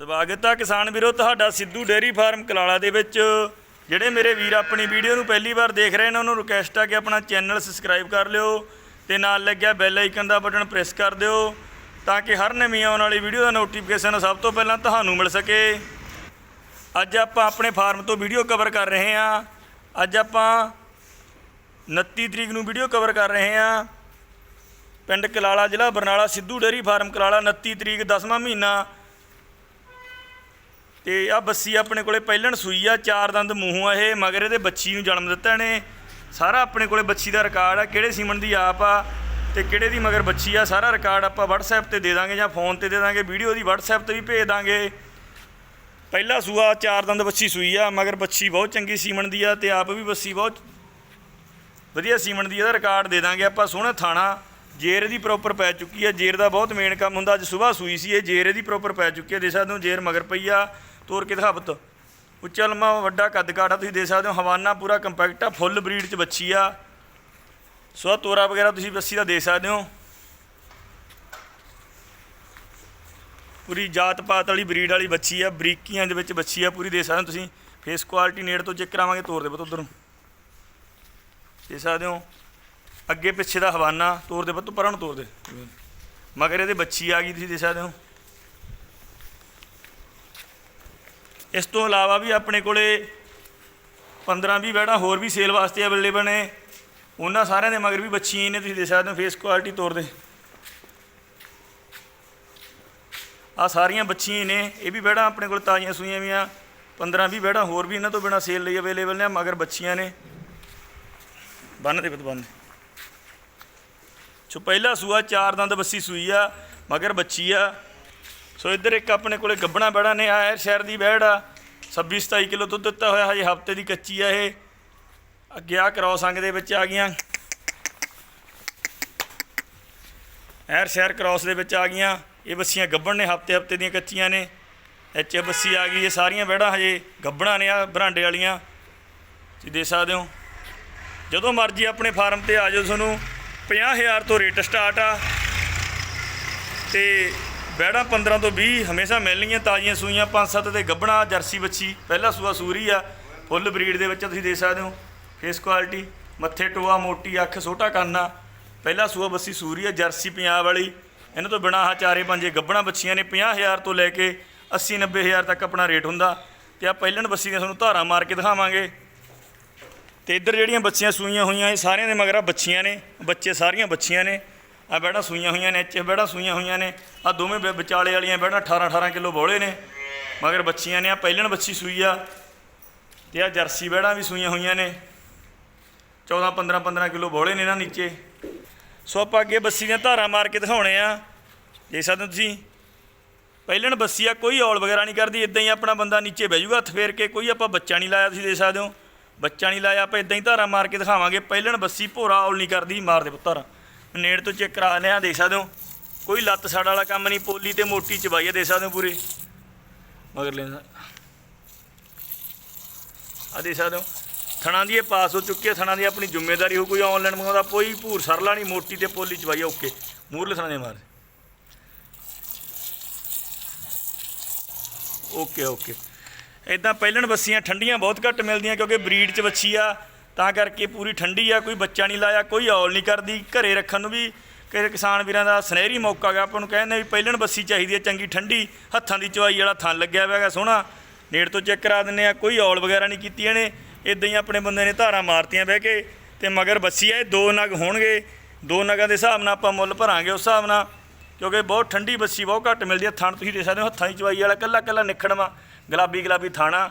ਸਵਾਗਤ ਆ ਕਿਸਾਨ ਵੀਰੋ, ਤੁਹਾਡਾ ਸਿੱਧੂ ਡੇਅਰੀ ਫਾਰਮ ਕਲਾਲਾ ਦੇ ਵਿੱਚ। ਜਿਹੜੇ ਮੇਰੇ ਵੀਰ ਆਪਣੀ ਵੀਡੀਓ ਨੂੰ ਪਹਿਲੀ ਵਾਰ ਦੇਖ ਰਹੇ ਨੇ, ਉਹਨਾਂ ਨੂੰ ਰਿਕਵੈਸਟ ਆ ਕਿ ਆਪਣਾ ਚੈਨਲ ਸਬਸਕ੍ਰਾਈਬ ਕਰ ਲਿਓ ਤੇ ਨਾਲ ਲੱਗਿਆ ਬੈਲ ਆਈਕਨ ਦਾ ਬਟਨ ਪ੍ਰੈਸ ਕਰ ਦਿਓ ਤਾਂ ਕਿ ਹਰ ਨਵੀਂ ਆਉਣ ਵਾਲੀ ਵੀਡੀਓ ਦਾ ਨੋਟੀਫਿਕੇਸ਼ਨ ਸਭ ਤੋਂ ਪਹਿਲਾਂ ਤੁਹਾਨੂੰ ਮਿਲ ਸਕੇ। ਅੱਜ ਆਪਾਂ ਆਪਣੇ ਫਾਰਮ ਤੋਂ ਵੀਡੀਓ ਕਵਰ ਕਰ ਰਹੇ ਹਾਂ। ਅੱਜ ਆਪਾਂ 29 ਤਰੀਕ ਨੂੰ ਵੀਡੀਓ ਕਵਰ ਕਰ ਰਹੇ ਹਾਂ। ਪਿੰਡ ਕਲਾਲਾ ਜ਼ਿਲ੍ਹਾ ਬਰਨਾਲਾ ਸਿੱਧੂ ਡੇਅਰੀ ਫਾਰਮ ਕਲਾਲਾ 29 ਤਰੀਕ 10ਵਾਂ ਮਹੀਨਾ। ਤੇ ਆ ਬੱਸੀ ਆਪਣੇ ਕੋਲੇ ਪਹਿਲਣ ਸੂਈ ਆ, ਚਾਰ ਦੰਦ ਮੂੰਹ ਆ ਇਹ, ਮਗਰ ਇਹਦੇ ਬੱਚੀ ਨੂੰ ਜਨਮ ਦਿੱਤਾ ਨੇ ਸਾਰਾ ਆਪਣੇ ਕੋਲੇ ਬੱਚੀ ਦਾ ਰਿਕਾਰਡ ਆ, ਕਿਹੜੇ ਸੀਮਨ ਦੀ ਆਪ ਆ ਤੇ ਕਿਹੜੇ ਦੀ ਮਗਰ ਬੱਚੀ ਆ, ਸਾਰਾ ਰਿਕਾਰਡ ਆਪਾਂ WhatsApp ਤੇ ਦੇ ਦਾਂਗੇ ਜਾਂ ਫੋਨ ਤੇ ਦੇ ਦਾਂਗੇ, ਵੀਡੀਓ ਦੀ WhatsApp ਤੇ ਵੀ ਭੇਜ ਦਾਂਗੇ। ਪਹਿਲਾ ਸੂਆ, ਚਾਰ ਦੰਦ ਬੱਚੀ ਸੂਈ ਆ, ਮਗਰ ਬੱਚੀ ਬਹੁਤ ਚੰਗੀ ਸੀਮਨ ਦੀ ਆ ਤੇ ਆਪ ਵੀ ਬੱਸੀ ਬਹੁਤ ਵਧੀਆ ਸੀਮਨ ਦੀ ਇਹਦਾ ਰਿਕਾਰਡ ਦੇ ਦਾਂਗੇ ਆਪਾਂ, ਸੋਹਣਾ ਥਾਣਾ। ਜੇਰ ਦੀ ਪ੍ਰੋਪਰ ਪੈ ਚੁੱਕੀ ਆ, ਜੇਰ ਦਾ ਬਹੁਤ ਮੇਨ ਕੰਮ ਹੁੰਦਾ, ਅੱਜ ਸਵੇਰ ਸੂਈ ਸੀ ਇਹ, ਜੇਰ ਦੀ ਪ੍ਰੋਪਰ ਪੈ ਚੁੱਕੀ ਆ ਦੇ ਸਕਦੇ ਹੋ ਜੇਰ ਮਗਰ ਪਈ ਆ। ਤੋਰ ਕੇ ਦਿਖਾਵਤ ਉੱਚਾ ਲੰਮਾ ਵੱਡਾ ਕੱਦ ਕਾਠਾ ਤੁਸੀਂ ਦੇ ਸਕਦੇ ਹੋ, ਹਵਾਨਾ ਪੂਰਾ ਕੰਪੈਕਟ ਆ, ਫੁੱਲ ਬਰੀਡ ਚ ਬੱਚੀ ਆ। ਸੋ ਤੋਰਾ ਵਗੈਰਾ ਤੁਸੀਂ ਬੱਸੀ ਦਾ ਦੇ ਸਕਦੇ ਹੋ। ਪੂਰੀ ਜਾਤ ਪਾਤ ਵਾਲੀ ਬਰੀਡ ਵਾਲੀ ਬੱਚੀ ਆ, ਬਰੀਕੀਆਂ ਦੇ ਵਿੱਚ ਬੱਚੀ ਆ, ਪੂਰੀ ਦੇ ਸਕਦੇ ਹੋ ਤੁਸੀਂ। ਫੇਸ ਕੁਆਲਿਟੀ ਨੇੜ ਤੋਂ ਚੈੱਕ ਕਰਾਵਾਂਗੇ, ਤੋਰ ਦੇ ਬਤ ਉਧਰ। ਨੂੰ ਦੇ ਸਕਦੇ ਹੋ, ਅੱਗੇ ਪਿੱਛੇ ਦਾ ਹਵਾਨਾ, ਤੋਰ ਦੇ ਬੱਤੂ ਪਰਾਂ ਨੂੰ ਤੋਰ ਦੇ। ਮਗਰ ਇਹਦੇ ਬੱਚੀ ਆ ਗਈ, ਤੁਸੀਂ ਦੇ ਸਕਦੇ ਹੋ। ਇਸ ਤੋਂ ਇਲਾਵਾ ਵੀ ਆਪਣੇ ਕੋਲੇ 15 20 ਬੈੜਾਂ ਹੋਰ ਵੀ ਸੇਲ ਵਾਸਤੇ ਅਵੇਲੇਬਲ ਨੇ। ਉਹਨਾਂ ਸਾਰਿਆਂ ਦੇ ਮਗਰ ਵੀ ਬੱਚੀਆਂ ਨੇ, ਤੁਸੀਂ ਦੇ ਸਕਦੇ ਹੋ ਫੇਸ ਕੁਆਲਿਟੀ ਤੌਰ ਦੇ ਆ ਸਾਰੀਆਂ ਬੱਚੀਆਂ ਹੀ ਨੇ। ਇਹ ਵੀ ਬੈੜਾਂ ਆਪਣੇ ਕੋਲ ਤਾਜ਼ੀਆਂ ਸੂਈਆਂ ਵੀ ਆ 15 20 ਬੈੜਾਂ ਹੋਰ ਵੀ ਇਹਨਾਂ ਤੋਂ ਬਿਨਾ ਸੇਲ ਲਈ ਅਵੇਲੇਬਲ ਨੇ, ਮਗਰ ਬੱਚੀਆਂ ਨੇ। ਬੰਨ ਦੇ ਪੁੱਤ ਬੰਨ ਸੋ ਪਹਿਲਾ ਸੂਆ ਚਾਰ ਦੰਦ ਬੱਸੀ ਸੂਈ ਆ, ਮਗਰ ਬੱਚੀ ਆ। ਸੋ ਇੱਧਰ ਇੱਕ ਆਪਣੇ ਕੋਲੇ ਗੱਬਣਾ ਬੈੜਾ ਨੇ ਆਇਆ, ਸ਼ਹਿਰ ਦੀ ਬੈੜ ਆ। 26 27 ਕਿਲੋ ਦੁੱਧ ਦਿੱਤਾ ਹੋਇਆ, ਹਜੇ ਹਫ਼ਤੇ ਦੀ ਕੱਚੀ ਆ ਇਹ। ਅੱਗੇ ਆ ਕ੍ਰੋਸ ਅੰਗ ਦੇ ਵਿੱਚ ਆ ਗਈਆਂ। ਐਰ ਸ਼ਹਿਰ ਕ੍ਰੋਸ ਦੇ ਵਿੱਚ ਆ ਗਈਆਂ। ਇਹ ਬੱਸੀਆਂ ਗੱਬਣ ਨੇ, ਹਫ਼ਤੇ ਹਫ਼ਤੇ ਦੀਆਂ ਕੱਚੀਆਂ ਨੇ। ਐਚ ਬੱਸੀ ਆ ਗਈ, ਇਹ ਸਾਰੀਆਂ ਬੈੜਾਂ ਹਜੇ ਗੱਬਣਾ ਨੇ ਆ ਬਰਾਂਡੇ ਵਾਲੀਆਂ। ਤੁਸੀਂ ਦੇ ਸਕਦੇ ਹੋ। ਜਦੋਂ ਮਰਜ਼ੀ ਆਪਣੇ ਫਾਰਮ ਤੇ ਆ ਜਾਓ, ਤੁਹਾਨੂੰ 50000 ਤੋਂ ਰੇਟ ਸਟਾਰਟ ਆ। ਤੇ ਬੈੜਾਂ 15 ਤੋਂ 20 ਹਮੇਸ਼ਾ ਮਿਲਣਗੀਆਂ ਤਾਜ਼ੀਆਂ ਸੂਈਆਂ 5-7 ਤੇ ਗੱਬਣਾ, ਜਰਸੀ ਬੱਚੀ, ਪਹਿਲਾ ਸੂਆ ਸੂਰੀ ਆ। ਫੁੱਲ ਬਰੀਡ ਦੇ ਵਿੱਚ ਤੁਸੀਂ ਦੇ ਸਕਦੇ ਹੋ। ਫੇਸ ਕੁਆਲਿਟੀ ਮੱਥੇ ਟੋਆ, ਮੋਟੀ ਅੱਖ, ਛੋਟਾ ਕੰਨ। ਆ ਪਹਿਲਾ ਸੂਆ ਬੱਸੀ ਸੂਰੀ ਆ, ਜਰਸੀ ਪੰਜਾਬ ਵਾਲੀ। ਇਹਨਾਂ ਤੋਂ ਬਿਨਾ ਆਹ ਚਾਰੇ ਪੰਜੇ ਗੱਬਣਾ ਬੱਚੀਆਂ ਨੇ 50000 ਤੋਂ ਲੈ ਕੇ 80 90000 ਤੱਕ ਆਪਣਾ ਰੇਟ ਹੁੰਦਾ। ਤੇ ਆ ਪਹਿਲਣ ਬੱਸੀ ਦੀਆਂ ਤੁਹਾਨੂੰ ਧਾਰਾ ਮਾਰ ਕੇ ਦਿਖਾਵਾਂਗੇ। ਤੇ ਇੱਧਰ ਜਿਹੜੀਆਂ ਬੱਚੀਆਂ ਸੂਈਆਂ ਹੋਈਆਂ, ਇਹ ਸਾਰਿਆਂ ਦੇ ਮਗਰ ਆ ਬੱਚੀਆਂ ਨੇ, ਬੱਚੇ ਸਾਰੀਆਂ ਬੱਚੀਆਂ ਨੇ। ਆ ਬੈੜਾ ਸੂਈਆਂ ਹੋਈਆਂ ਨੇ, ਇੱਥੇ ਬੈੜਾ ਸੂਈਆਂ ਹੋਈਆਂ ਨੇ। ਆ ਦੋਵੇਂ ਵਿ- ਵਿਚਾਲੇ ਵਾਲੀਆਂ ਬੈੜਾ 18 18 ਕਿਲੋ ਬੋਲੇ ਨੇ। ਮਗਰ ਬੱਚੀਆਂ ਨੇ, ਆ ਪਹਿਲਣ ਬੱਚੀ ਸੂਈ ਆ। ਤੇ ਆ ਜਰਸੀ ਬੈੜਾ ਵੀ ਸੂਈਆਂ ਹੋਈਆਂ ਨੇ। 14 15 15 ਕਿਲੋ ਬੋਲੇ ਨੇ ਨਾ ਨੀਚੇ। ਸੋ ਆਪਾਂ ਅੱਗੇ ਬੱਸੀ ਦੀਆਂ ਧਾਰਾਂ ਮਾਰ ਕੇ ਦਿਖਾਉਣੇ ਆ। ਦੇਖ ਸਕਦੇ ਹੋ ਤੁਸੀਂ? ਪਹਿਲਣ ਬੱਸੀ ਆ, ਕੋਈ ਔਲ ਵਗੈਰਾ ਨਹੀਂ ਕਰਦੀ ਇਦਾਂ ਹੀ ਆਪਣਾ ਬੰਦਾ ਨੀਚੇ ਬਹਿ ਜਾਊਗਾ ਹੱਥ ਫੇਰ ਕੇ ਕੋਈ ਆਪਾਂ ਬੱਚਾ ਨਹੀਂ ਲਾਇਆ, ਤੁਸੀਂ ਦੇਖ ਸਕਦੇ ਹੋ। ਬੱਚਾ ਨਹੀਂ ਲਾਇਆ, ਆਪਾਂ ਇਦਾਂ ਹੀ ਧਾਰਾ ਮਾਰ ਕੇ ਦਿਖਾਵਾਂਗੇ। ਪਹਿਲਣ ਬੱਸੀ ਭੋਰਾ ਔਲ ਨਹੀਂ ਕਰਦੀ, ਮਾਰ ਦੇ ਪੁੱਤਰ ਨੇੜ ਤੋਂ ਚੈੱਕ ਕਰਾ ਲਿਆ ਦੇਖ ਸਕਦੇ ਹੋ। ਕੋਈ ਲੱਤ ਸੜ ਵਾਲਾ ਕੰਮ ਨਹੀਂ, ਪੋਲੀ ਤੇ ਮੋਟੀ ਚਬਾਈ ਆ ਦੇਖ ਸਕਦੇ ਹੋ ਪੂਰੀ। ਮਗਰ ਲੈਂਦਾ ਆ ਦੇਖ ਸਕਦੇ ਹੋ। ਥਣਾ ਦੀ ਇਹ ਪਾਸ ਹੋ ਚੁੱਕੀ ਹੈ ਥਣਾ ਦੀ ਆਪਣੀ ਜ਼ਿੰਮੇਵਾਰੀ ਹੋ, ਕੋਈ ਆਨਲਾਈਨ ਮੰਗਾਉਂਦਾ ਕੋਈ ਭੂਰ ਸਰਲਾ ਨਹੀਂ, ਮੋਟੀ ਤੇ ਪੋਲੀ ਚਬਾਈ ਓਕੇ। ਮੂਰਲੇ ਥਣਾ ਦੇ ਮਾਰ। Okay okay. ਇਦਾਂ ਪਹਿਲਣ ਬੱਸੀਆਂ ਠੰਡੀਆਂ ਬਹੁਤ ਘੱਟ ਮਿਲਦੀਆਂ, ਕਿਉਂਕਿ ਬਰੀਡ 'ਚ ਬੱਚੀ ਆ। ਤਾਂ ਕਰਕੇ ਪੂਰੀ ਠੰਡੀ ਆ, ਕੋਈ ਬੱਚਾ ਨਹੀਂ ਲਾਇਆ, ਕੋਈ ਔਲ ਨਹੀਂ ਕਰਦੀ। ਘਰੇ ਰੱਖਣ ਨੂੰ ਵੀ ਕਿਸੇ ਕਿਸਾਨ ਵੀਰਾਂ ਦਾ ਸੁਨਹਿਰੀ ਮੌਕਾ ਗਾ ਆਪਾਂ ਨੂੰ ਕਹਿੰਦੇ ਵੀ ਪਹਿਲਣ ਬੱਸੀ ਚਾਹੀਦੀ ਹੈ ਚੰਗੀ ਠੰਡੀ, ਹੱਥਾਂ ਦੀ ਚਵਾਈ ਵਾਲਾ ਥਣ ਲੱਗਿਆ ਹੋਇਆ ਹੈਗਾ, ਸੋਹਣਾ। ਨੇੜ ਤੋਂ ਚੈੱਕ ਕਰਾ ਦਿੰਨੇ ਆ, ਕੋਈ ਔਲ ਵਗੈਰਾ ਨਹੀਂ ਕੀਤੀ ਇਹਨੇ ਇਦਾਂ ਹੀ ਆਪਣੇ ਬੰਦੇ ਨੇ ਧਾਰਾਂ ਮਾਰਤੀਆਂ ਬਹਿ ਕੇ ਤੇ ਮਗਰ ਬੱਸੀ ਆ ਦੋ ਨਗ ਹੋਣਗੇ। ਦੋ ਨਗਾਂ ਦੇ ਹਿਸਾਬ ਨਾਲ ਆਪਾਂ ਮੁੱਲ ਭਰਾਂਗੇ ਉਸ ਹਿਸਾਬ ਨਾਲ। ਕਿਉਂਕਿ ਬਹੁਤ ਠੰਡੀ ਬੱਸੀ, ਬਹੁਤ ਘੱਟ ਮਿਲਦੀ ਹੈ ਥਣ ਤੁਸੀਂ ਦੇ ਸਕਦੇ ਹੋ, ਹੱਥਾਂ ਦੀ ਚਵਾਈ ਵਾਲਾ ਕੱਲਾ ਕੱਲਾ ਨਿਖੜਵਾ ਗੁਲਾਬੀ ਗੁਲਾਬੀ ਥਾਣਾ।